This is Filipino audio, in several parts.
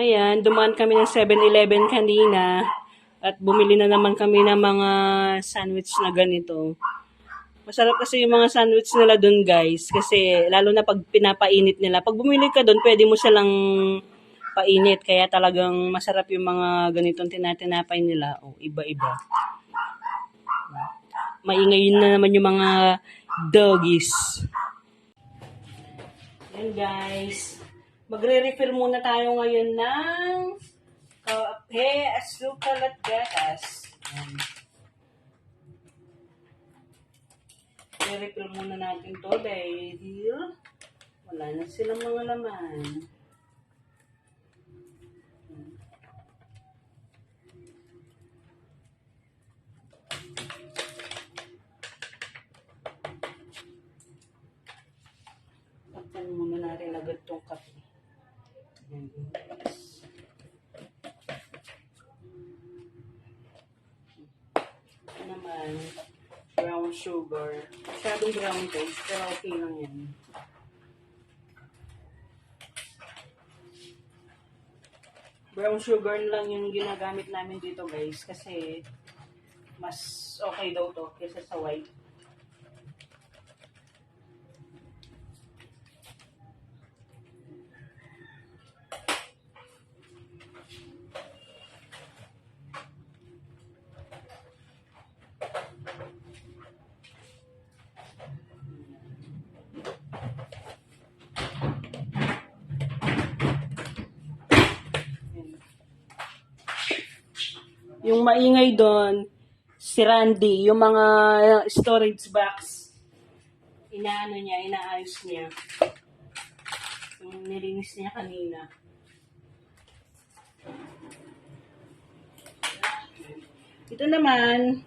Ayan, dumaan kami ng 7-Eleven kanina at bumili na naman kami ng mga sandwich na ganito. Masarap kasi yung mga sandwich nila doon guys kasi lalo na pag pinapainit nila. Pag bumili ka doon, pwede mo silang painit kaya talagang masarap yung mga ganitong tinatinapay nila. O, iba-iba. Maingay na naman yung mga doggies. Yan guys. Magre-refill muna tayo ngayon ng kape, asukal at gatas. I-refill muna natin to dahil wala na silang mga laman. Takpan muna natin agad tong kape. Ito naman, brown sugar. Masyadong brown taste, pero okay lang yan. Brown sugar lang yung ginagamit namin dito guys kasi mas okay daw to kaysa sa white. Yung maingay doon, si Randy, yung mga storage box, inaano niya, inaayos niya. Yung nilinis niya kanina. Ito naman,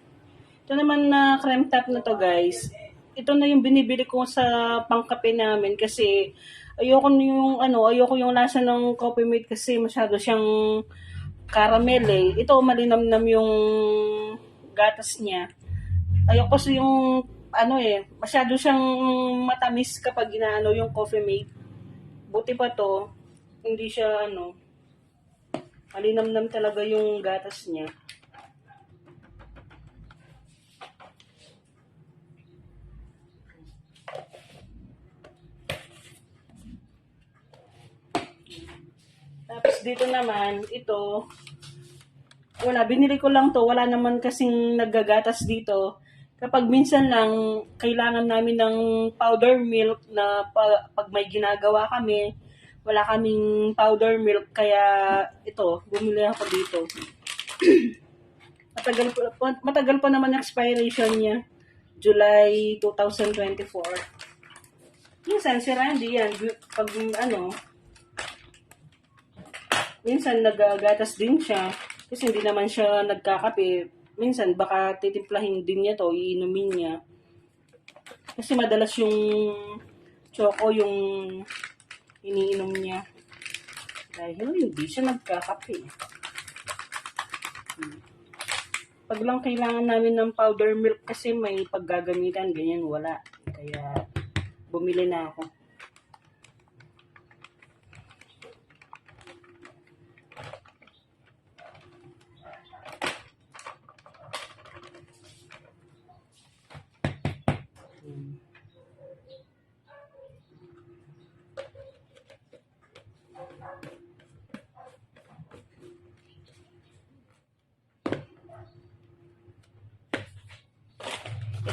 ito naman na creme top na to guys. Ito na yung binibili ko sa pangkape namin kasi ayoko yung ano, ayoko yung lasa ng coffee mate kasi masyado siyang caramel eh. Ito malinamnam yung gatas niya. Ayoko kasi yung ano eh, masyado siyang matamis kapag inaano yung coffee mate. Buti pa to, hindi siya ano, malinamnam talaga yung gatas niya. Tapos dito naman, ito, wala, binili ko lang to. Wala naman kasing naggagatas dito. Kapag minsan lang, kailangan namin ng powder milk na pa, pag may ginagawa kami, wala kaming powder milk, kaya ito, bumili ako dito. matagal, pa, matagal pa naman expiration niya. July 2024. Minsan si Randy yan, pag ano, minsan nagagatas din siya kasi hindi naman siya nagkakape. Minsan baka titimplahin din niya to, iinumin niya. Kasi madalas yung choco yung iniinom niya. Dahil hindi siya nagkakape. Pag lang kailangan namin ng powder milk kasi may paggagamitan, ganyan wala. Kaya bumili na ako.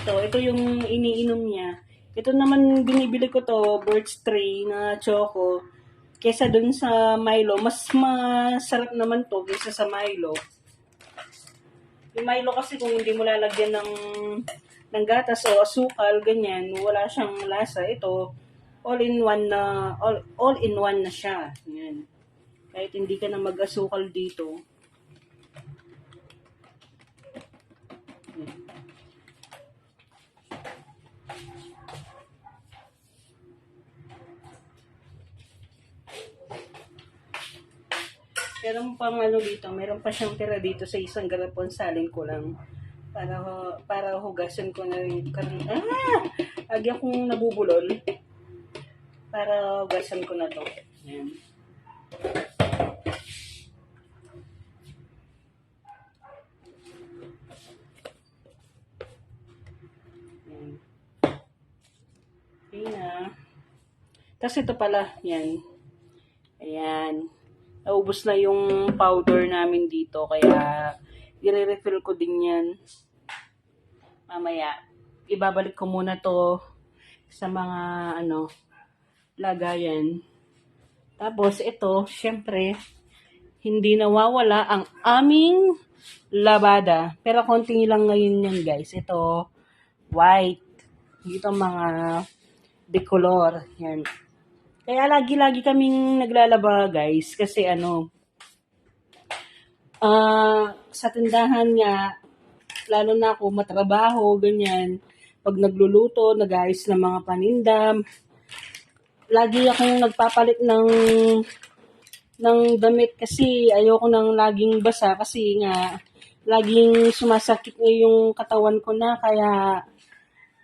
Ito, ito yung iniinom niya. Ito naman binibili ko to, Birch Tree na choco. Kesa dun sa Milo, mas masarap naman to kesa sa Milo. Yung Milo kasi kung hindi mo lalagyan ng ng gatas o asukal, ganyan, wala siyang lasa. Ito, all-in-one na, all, all-in-one na siya. Yan. Kahit hindi ka na mag-asukal dito. Meron pang ano dito, meron pa siyang tira dito sa isang galapon, salin ko lang. Para, para hugasan ko na yung kanin. Ah! Agya kong nabubulol. Para hugasan ko na to. Ayan. Ayan. Ayan na. Tapos ito pala, yan. Ayan. Naubos na yung powder namin dito, kaya i-refill ko din yan. Mamaya, ibabalik ko muna to sa mga, ano, lagayan. Tapos ito, syempre, hindi nawawala ang aming labada. Pero konti lang ngayon yan, guys. Ito, white. Dito mga decolor. Yan. Kaya lagi-lagi kaming naglalaba, guys. Kasi ano, ah sa tindahan nga, lalo na ako matrabaho, ganyan. Pag nagluluto, nag-ayos ng mga panindam, lagi akong nagpapalit ng ng damit kasi ayoko nang laging basa kasi nga laging sumasakit nga yung katawan ko na kaya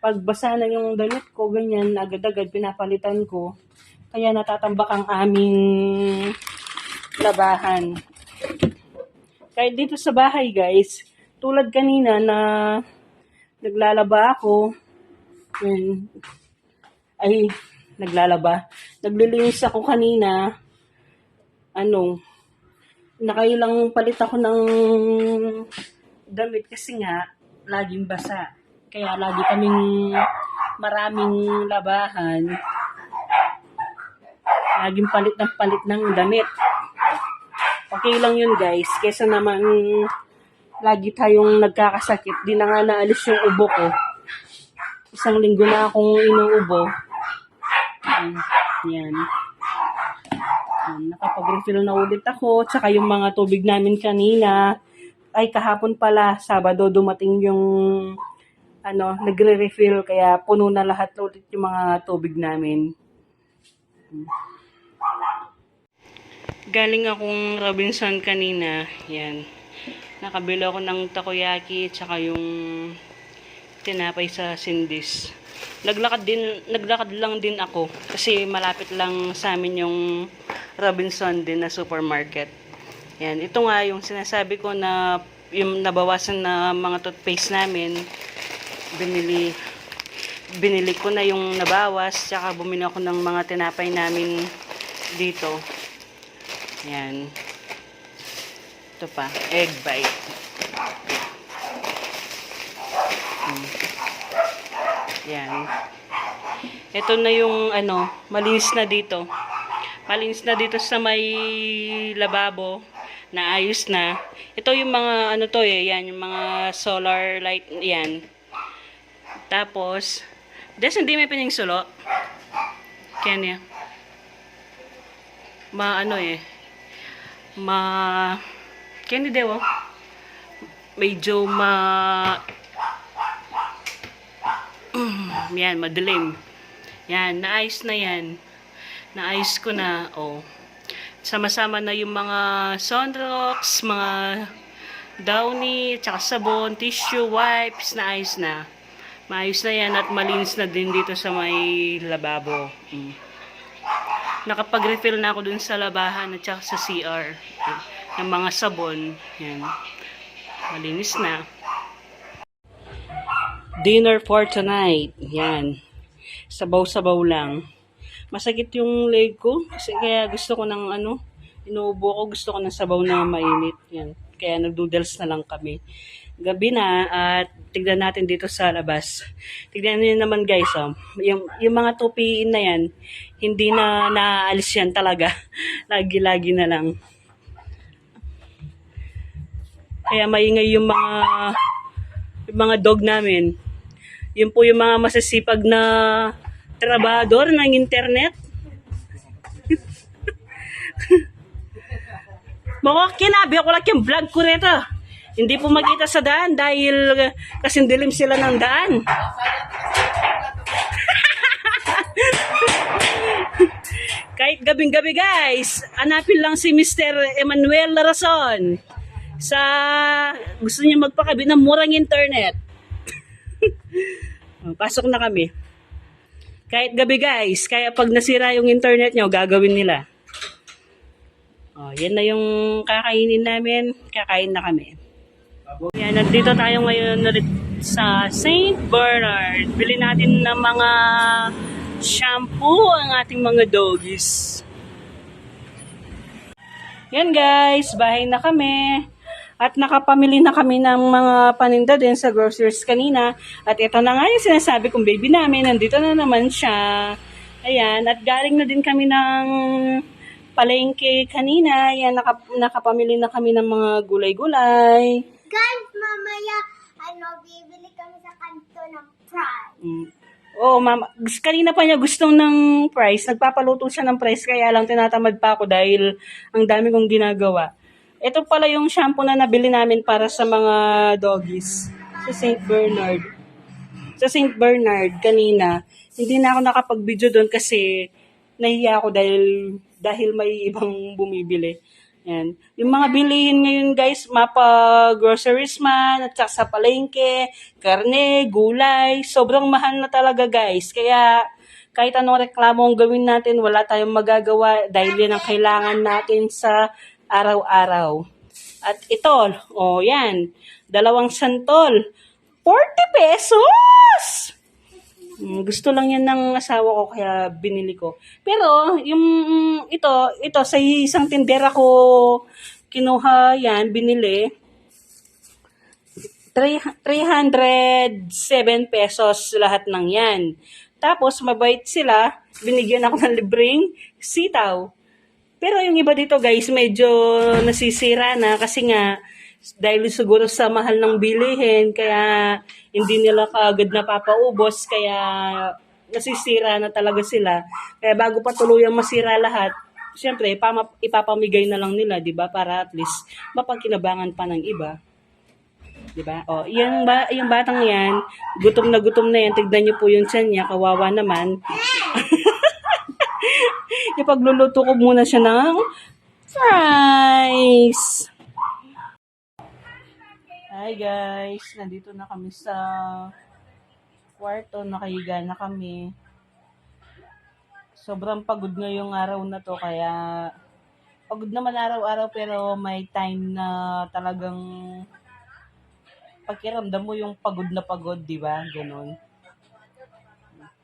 pag basa na yung damit ko ganyan agad-agad pinapalitan ko kaya natatambak ang aming labahan kahit dito sa bahay guys tulad kanina na naglalaba ako yun, ay naglalaba. Naglilinis ako kanina. Ano, nakailang palit ako ng damit kasi nga, laging basa. Kaya lagi kaming maraming labahan. Laging palit ng palit ng damit. Okay lang yun guys. Kesa naman lagi tayong nagkakasakit. Di na nga naalis yung ubo ko. Isang linggo na akong inuubo. Ayan. Yan. Yan. Nakapag-refill na ulit ako. Tsaka yung mga tubig namin kanina. Ay, kahapon pala, Sabado, dumating yung ano, nagre-refill. Kaya puno na lahat ulit yung mga tubig namin. Galing akong Robinson kanina. Yan. Nakabili ako ng takoyaki tsaka yung tinapay sa Sindis. Naglakad din naglakad lang din ako kasi malapit lang sa amin yung Robinson din na supermarket. Yan, ito nga yung sinasabi ko na yung nabawasan na mga toothpaste namin. Binili binili ko na yung nabawas tsaka bumili ako ng mga tinapay namin dito. Yan. Ito pa, egg bite. Hmm. Yan. Ito na yung ano, malinis na dito. Malinis na dito sa may lababo na ayos na. Ito yung mga ano to eh, yan, yung mga solar light, yan. Tapos, des hindi may pining sulo. Kenya. Ma ano eh, ma Kenny Dewo. Medyo ma Mm, yan, madilim. Yan, naayos na yan. Naayos ko na, oh. Sama-sama na yung mga sunrocks, mga downy, tsaka sabon, tissue, wipes, naayos na. Maayos na yan at malinis na din dito sa may lababo. Mm. Nakapag-refill na ako dun sa labahan at sa CR. Okay. Ng mga sabon. Yan. Malinis na. Dinner for tonight. Yan. Sabaw-sabaw lang. Masakit yung leg ko. Kasi kaya gusto ko ng ano, inuubo ko. Gusto ko ng sabaw na mainit. Yan. Kaya nagdoodles na lang kami. Gabi na at tignan natin dito sa labas. Tignan niyo naman guys, oh. Yung, yung mga tupiin na yan, hindi na naaalis yan talaga. Lagi-lagi na lang. Kaya maingay yung mga yung mga dog namin. Yun po yung mga masasipag na trabador ng internet. Mga kinabi ako lang yung vlog ko rito. Hindi po magkita sa daan dahil kasing dilim sila ng daan. Kahit gabing-gabi guys, hanapin lang si Mr. Emmanuel Larason sa gusto niya magpakabit ng murang internet. Oh, Pasok na kami. Kahit gabi guys, kaya pag nasira yung internet nyo, gagawin nila. Oh, yan na yung kakainin namin. Kakain na kami. Yan, nandito tayo ngayon ulit sa St. Bernard. Bili natin ng mga shampoo ang ating mga doggies. Yan guys, bahay na kami. At nakapamili na kami ng mga paninda din sa groceries kanina. At ito na nga yung sinasabi kong baby namin. Nandito na naman siya. Ayan. At galing na din kami ng palengke kanina. Ayan, naka, nakapamili na kami ng mga gulay-gulay. Guys, mamaya, ano, bibili kami sa kanto ng fries. Mm. Oo, mama. Gus- Kanina pa niya gustong ng price. Nagpapaluto siya ng price kaya lang tinatamad pa ako dahil ang dami kong ginagawa. Ito pala yung shampoo na nabili namin para sa mga doggies. Sa St. Bernard. Sa St. Bernard kanina. Hindi na ako nakapag-video doon kasi nahiya ako dahil dahil may ibang bumibili. Yan. Yung mga bilihin ngayon guys, mapa groceries man, at sa palengke, karne, gulay, sobrang mahal na talaga guys. Kaya kahit anong reklamo ang gawin natin, wala tayong magagawa dahil yan ang kailangan natin sa araw-araw. At ito, oh yan, dalawang santol, 40 pesos! Mm, gusto lang yan ng asawa ko kaya binili ko. Pero yung ito, ito sa isang tindera ko kinuha yan, binili. Three- 307 pesos lahat ng yan. Tapos mabait sila, binigyan ako ng libreng sitaw. Pero yung iba dito guys, medyo nasisira na kasi nga dahil siguro sa mahal ng bilihin, kaya hindi nila kaagad napapaubos, kaya nasisira na talaga sila. Kaya bago pa tuluyang masira lahat, syempre, ipama, ipapamigay na lang nila, di ba? Para at least mapagkinabangan pa ng iba. Di ba? O, yung, ba, yung batang yan, gutom na gutom na yan, tignan niyo po yung tiyan niya, kawawa naman. Ipagluluto ko muna siya ng fries. Hi guys, nandito na kami sa kwarto, nakahiga na kami. Sobrang pagod ngayong araw na to, kaya pagod naman araw-araw pero may time na talagang pakiramdam mo yung pagod na pagod, di ba? Ganon.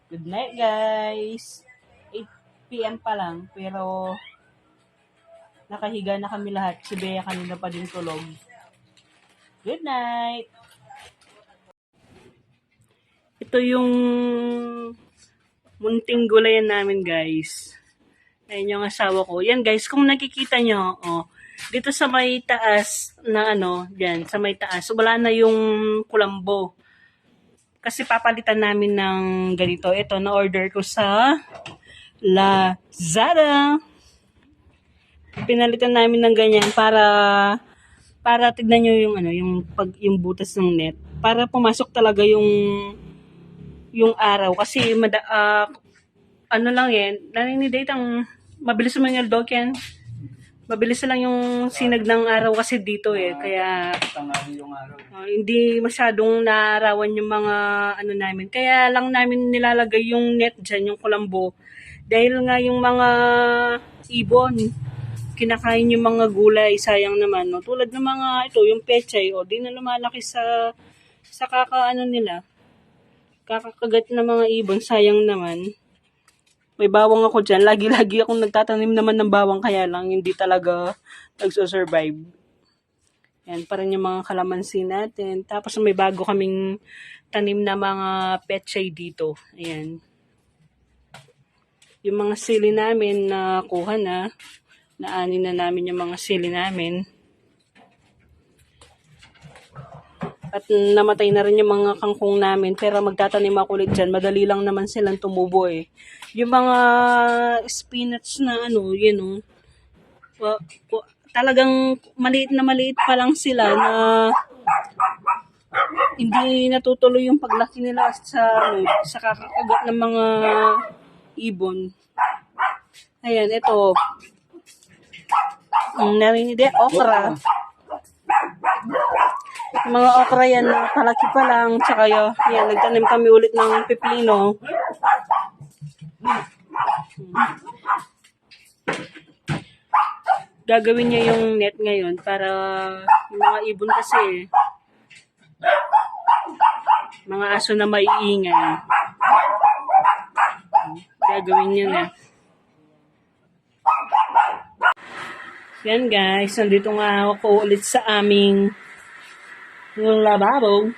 Good night, guys. 8 p.m. pa lang, pero nakahiga na kami lahat. Si Bea kanina pa din tulog. Good night. Ito yung munting gulayan namin, guys. Ayan yung asawa ko. Yan, guys, kung nakikita nyo, oh, dito sa may taas na ano, yan, sa may taas, wala na yung kulambo. Kasi papalitan namin ng ganito. Ito, na-order ko sa Lazada. Pinalitan namin ng ganyan para para tignan nyo yung ano, yung pag yung butas ng net para pumasok talaga yung yung araw kasi mada, ah, ano lang yan, naninidate ang mabilis mo yung yan. Mabilis lang yung sinag ng araw kasi dito eh, kaya tanghali yung araw. Ah, hindi masyadong naarawan yung mga ano namin. Kaya lang namin nilalagay yung net dyan, yung kulambo. Dahil nga yung mga ibon, kinakain yung mga gulay, sayang naman. No? Tulad ng mga ito, yung pechay, o di na lumalaki sa sa kakaano nila. Kakakagat ng mga ibon, sayang naman. May bawang ako dyan. Lagi-lagi akong nagtatanim naman ng bawang kaya lang hindi talaga nagsusurvive. Yan, pa rin yung mga kalamansi natin. Tapos may bago kaming tanim na mga pechay dito. Ayan. Yung mga sili namin na kuha na. Naani na namin yung mga sili namin. At namatay na rin yung mga kangkong namin. Pero magtatanim ako ulit dyan. Madali lang naman silang tumubo eh. Yung mga spinach na ano, yun oh. Wa- wa- talagang maliit na maliit pa lang sila na hindi natutuloy yung paglaki nila sa ano, sa kakakagat ng mga ibon. Ayan, ito. Narinig din, okra. Mga okra yan, palaki pa lang. Tsaka yun, yan, nagtanim kami ulit ng pepino. Gagawin niya yung net ngayon para yung mga ibon kasi mga aso na maiingay. gagawin niya na. Yan guys, nandito nga ako ulit sa aming lababo.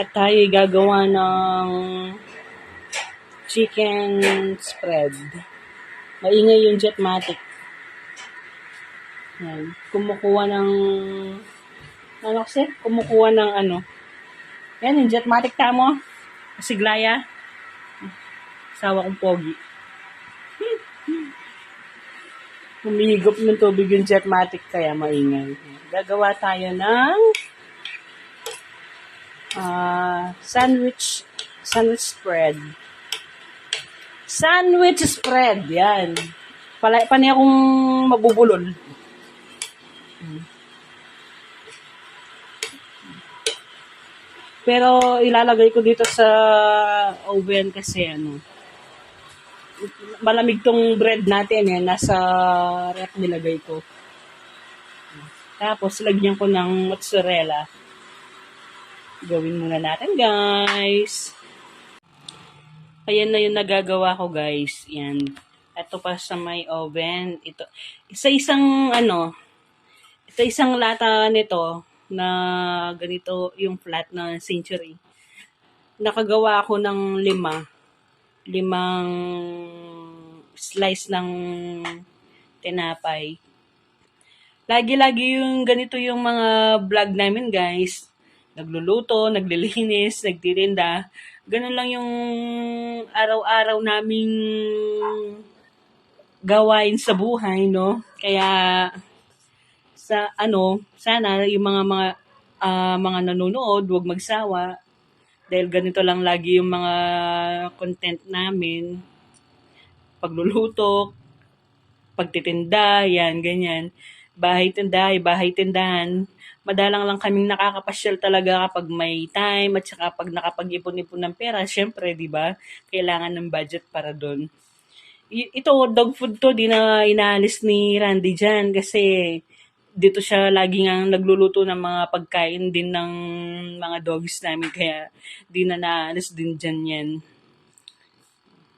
At tayo gagawa ng chicken spread. Maingay yung Jetmatic. Yan. Kumukuha ng ano kasi? Kumukuha ng ano. Yan, yung Jetmatic tamo. Siglaya. Sawa kong pogi. Humihigop ng tubig yung Jetmatic kaya maingay. Gagawa tayo ng ah sandwich sandwich spread. Sandwich spread. Yan. Pala, panay akong mabubulol. Pero ilalagay ko dito sa oven kasi ano, malamig tong bread natin eh. Nasa rep nilagay ko. Tapos, lagyan ko ng mozzarella. Gawin muna natin, guys. Ayan na yung nagagawa ko, guys. Yan. Ito pa sa my oven. Ito. Isa isang, ano, isa isang lata nito na ganito yung flat na century. Nakagawa ako ng lima. Limang slice ng tinapay. Lagi-lagi yung ganito yung mga vlog namin, guys. Nagluluto, naglilinis, nagtitinda. Ganun lang yung araw-araw naming gawain sa buhay, no? Kaya sa ano, sana yung mga mga ah, mga nanonood, huwag magsawa dahil ganito lang lagi yung mga content namin. Pagluluto, pagtitinda, yan, ganyan. Bahay tindahay, bahay tindahan. Madalang lang kaming nakakapasyal talaga kapag may time at saka pag nakapag-ipon-ipon ng pera, syempre, di ba? Kailangan ng budget para doon. Ito, dog food to, di na inaalis ni Randy dyan kasi dito siya lagi nga nagluluto ng mga pagkain din ng mga dogs namin kaya di na naalis din dyan yan.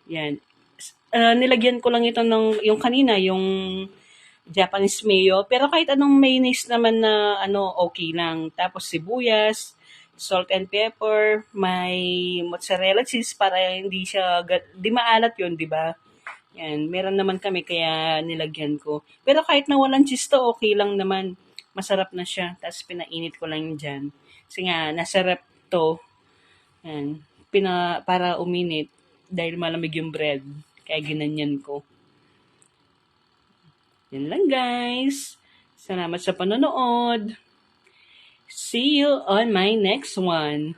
Yan. Ah, nilagyan ko lang ito ng, yung kanina, yung Japanese mayo. Pero kahit anong mayonnaise naman na ano, okay lang. Tapos sibuyas, salt and pepper, may mozzarella cheese para hindi siya, di maalat yun, di ba? Yan, meron naman kami kaya nilagyan ko. Pero kahit na walang cheese to, okay lang naman. Masarap na siya. Tapos pinainit ko lang dyan. Kasi nga, nasa rep to. Yan. Pina, para uminit. Dahil malamig yung bread. Kaya ginanyan ko. Yan lang guys. Salamat sa panonood. See you on my next one.